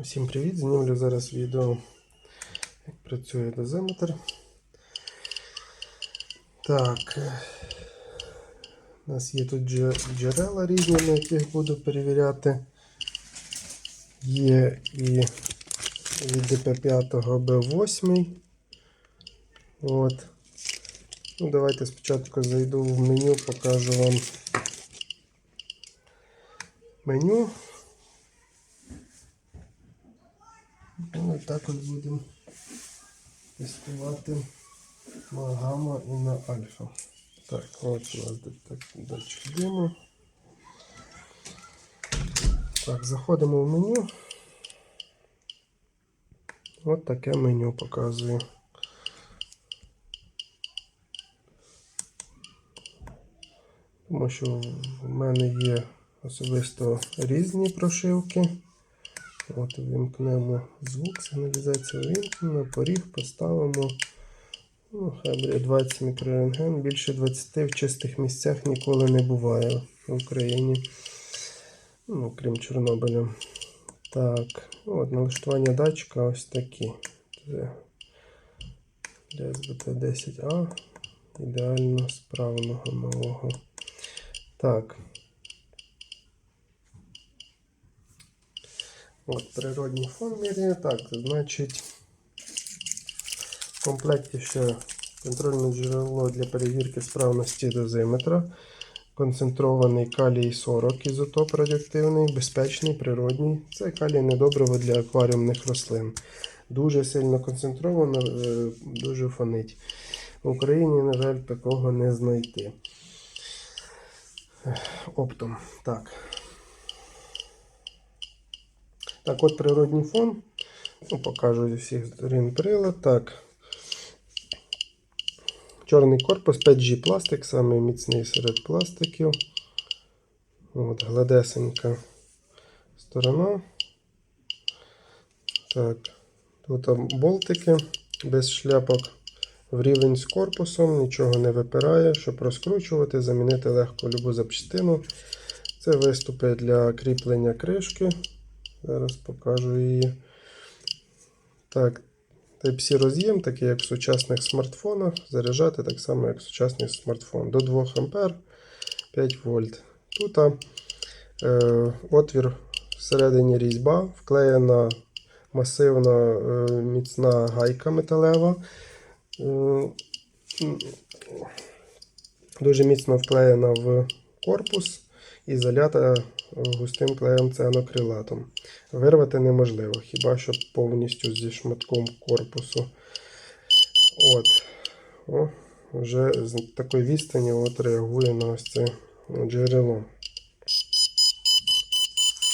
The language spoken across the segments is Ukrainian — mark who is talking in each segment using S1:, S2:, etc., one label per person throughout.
S1: Усім привіт! Знімлю зараз відео, як працює дозиметр. Так, е, у нас є тут джерела різні, на яких буду перевіряти. Є і від ДП5 Б8. От. Ну, давайте спочатку зайду в меню, покажу вам меню. Ну, і так от будемо тестувати на гамма і на альфа. Так, от у нас датчик диму. Так, заходимо в меню. От таке меню показую. Тому що в мене є особисто різні прошивки. От вимкнемо звук, сигналізація вимкнена, поріг поставимо. Ну, хай буде 20 мікрорентген. Більше 20 в чистих місцях ніколи не буває в Україні. Ну, крім Чорнобиля. Так, от налаштування датчика ось такі. Для СБТ-10А. Ідеально справного нового. Так. От природній фон міряє. Так, значить, в комплекті ще контрольне джерело для перевірки справності дозиметра. Концентрований калій 40 ізотоп радіоактивний, безпечний, природній. Це калій недобриво для акваріумних рослин. Дуже сильно концентровано, е, дуже фонить. В Україні, на жаль, такого не знайти. Оптом. Так. Так, от природній фон. Ну, покажу зі всіх сторін прилад. Так. Чорний корпус 5G пластик, самий міцний серед пластиків. От, гладесенька сторона. Так. Тут болтики без шляпок в рівень з корпусом, нічого не випирає, щоб розкручувати, замінити легко любу запчастину. Це виступи для кріплення кришки. Зараз покажу її. Так, Type-C роз'єм, такий як в сучасних смартфонах. Заряджати так само, як сучасний смартфон. До 2 А 5 вольт. Тут е, отвір всередині різьба, вклеєна масивна е, міцна гайка металева. Е, дуже міцно вклеєна в корпус і залята густим клеєм цианокрилатом. Вирвати неможливо, хіба що повністю зі шматком корпусу. От. О, вже з такої відстані от реагує на ось це джерело.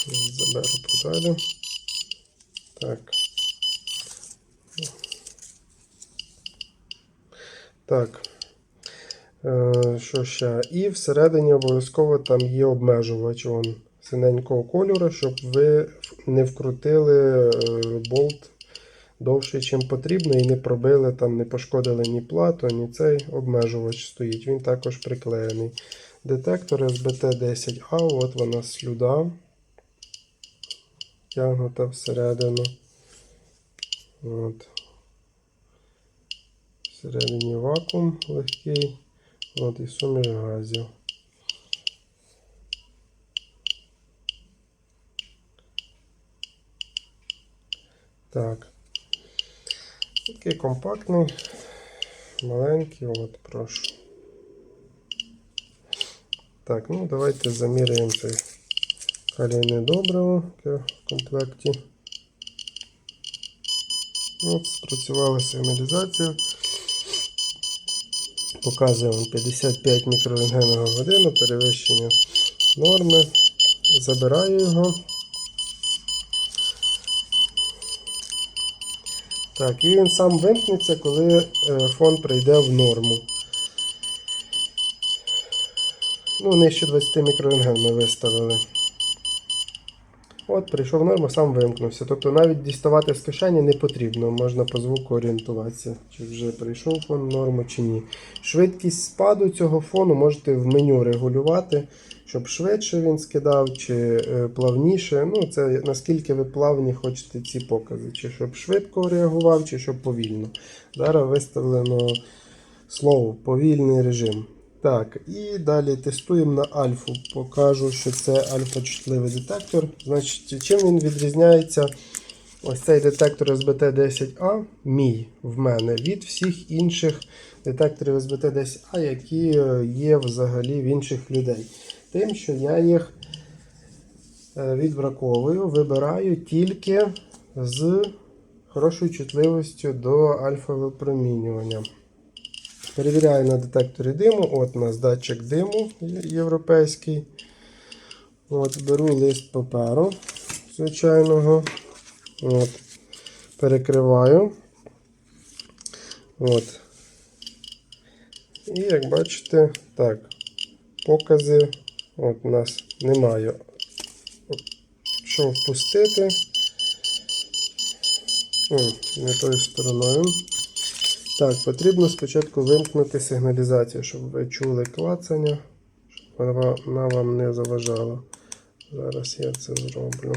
S1: Заберу подалі. Так. Так. Е, Що ще? І всередині обов'язково там є обмежувач вон, синенького кольору, щоб ви не вкрутили е, болт довше, ніж потрібно, і не пробили, там, не пошкодили ні плату, ні цей обмежувач стоїть. Він також приклеєний. Детектор SBT10A, от вона слюда. Тягнута всередину. От. Всередині вакуум легкий. От і суміш газів. Так. Такий компактний, маленький, от прошу. Так, ну давайте заміряємо цей калійне добриво в комплекті. От, спрацювала сигналізація. Показує вам 55 мікрорентгенів на годину, перевищення норми. Забираю його. Так, і він сам вимкнеться, коли е, фон прийде в норму. Ну, нижче 20 мікрорентген ми виставили. От, прийшов норма, сам вимкнувся. Тобто навіть діставати з кишені не потрібно, можна по звуку орієнтуватися, чи вже прийшов фон норму чи ні. Швидкість спаду цього фону можете в меню регулювати, щоб швидше він скидав, чи е, плавніше. Ну, це наскільки ви плавні хочете ці покази, чи щоб швидко реагував, чи щоб повільно. Зараз виставлено слово повільний режим. Так, і далі тестуємо на альфу. Покажу, що це альфа-чутливий детектор. Значить, чим він відрізняється? Ось цей детектор SBT10A, мій в мене, від всіх інших детекторів SBT10A, які е, є взагалі в інших людей. Тим, що я їх е, відбраковую, вибираю тільки з хорошою чутливістю до альфа-випромінювання. Перевіряю на детекторі диму. От у нас датчик диму європейський. От, Беру лист паперу звичайного. От, Перекриваю. От. І як бачите, так, покази от у нас немає. Що впустити? О, не тою стороною. Так, потрібно спочатку вимкнути сигналізацію, щоб ви чули клацання, щоб вона вам не заважала. Зараз я це зроблю.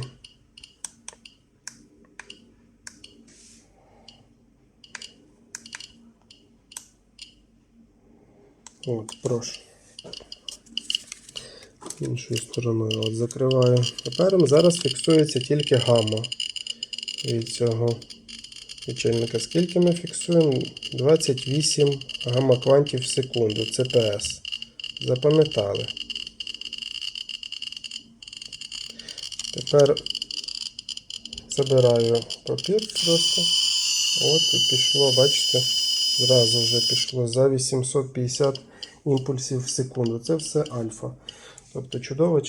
S1: От, прошу. Іншою стороною от закриваю. Тепер зараз фіксується тільки гамма від цього лічильника. Скільки ми фіксуємо? 28 гамма-квантів в секунду. ЦПС. Запам'ятали. Тепер забираю папір просто. От і пішло, бачите, зразу вже пішло за 850 імпульсів в секунду. Це все альфа. Тобто чудова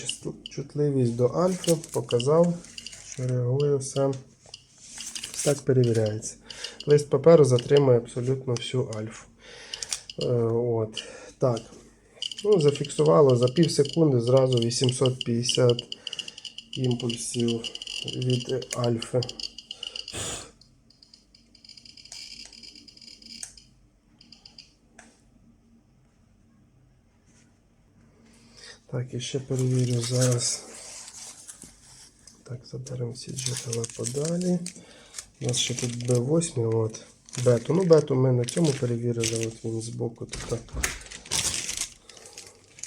S1: чутливість до альфа показав, що реагує все. Так перевіряється. Лист паперу затримує абсолютно всю альфу. Е, от. Так. Ну, зафіксувало за пів секунди зразу 850 імпульсів від альфи. Так, і ще перевірю зараз. Так, заберемо ці джерела подалі. У нас ще тут B8, от. Бету. Ну, бету ми на цьому перевірили, от він збоку тут. Так.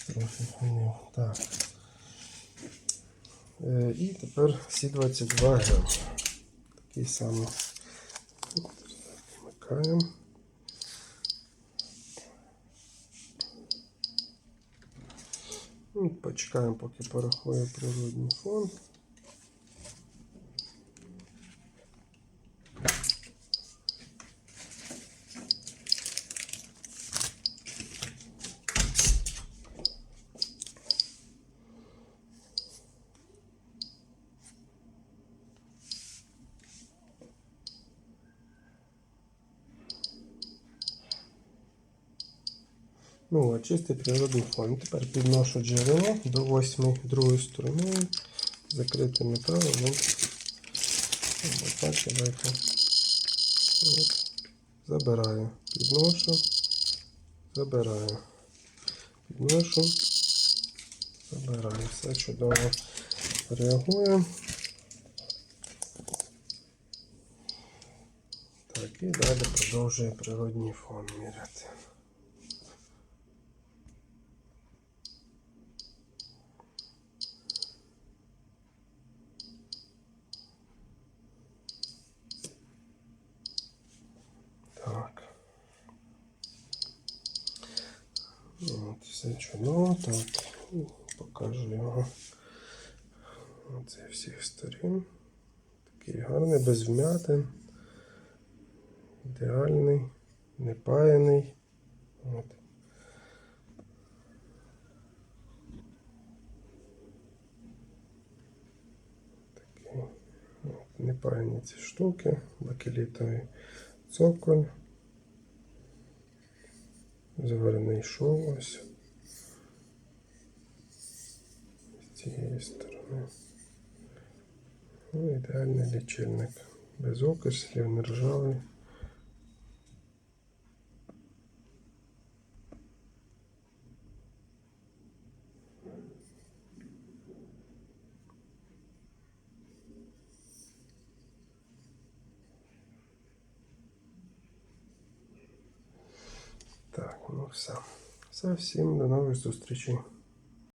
S1: Трохи хвилин. Так. Е, і тепер C22G. Такий самий. Вмикаємо. Ну, Почекаємо, поки порахує природний фон. Ну, от, чистий природний фон. Тепер підношу джерело до восьми другою стороною. Закритим металом. Ну, так, давайте. От. Забираю. Підношу. Забираю. Підношу. Забираю. Все чудово реагує. Так, і далі продовжує природній фон міряти. Так. Все чудово. Так. Покажу його. Оце всіх сторін. Такий гарний, без вмятин. Ідеальний, непаяний. От. Такі от, непаяні ці штуки, бакелітовий цоколь. Заварений шов ось. цієї сторони. Ну, ідеальний лічильник. Без окислів, не ржавий. Так, ну все. Все, всім до нових зустрічей.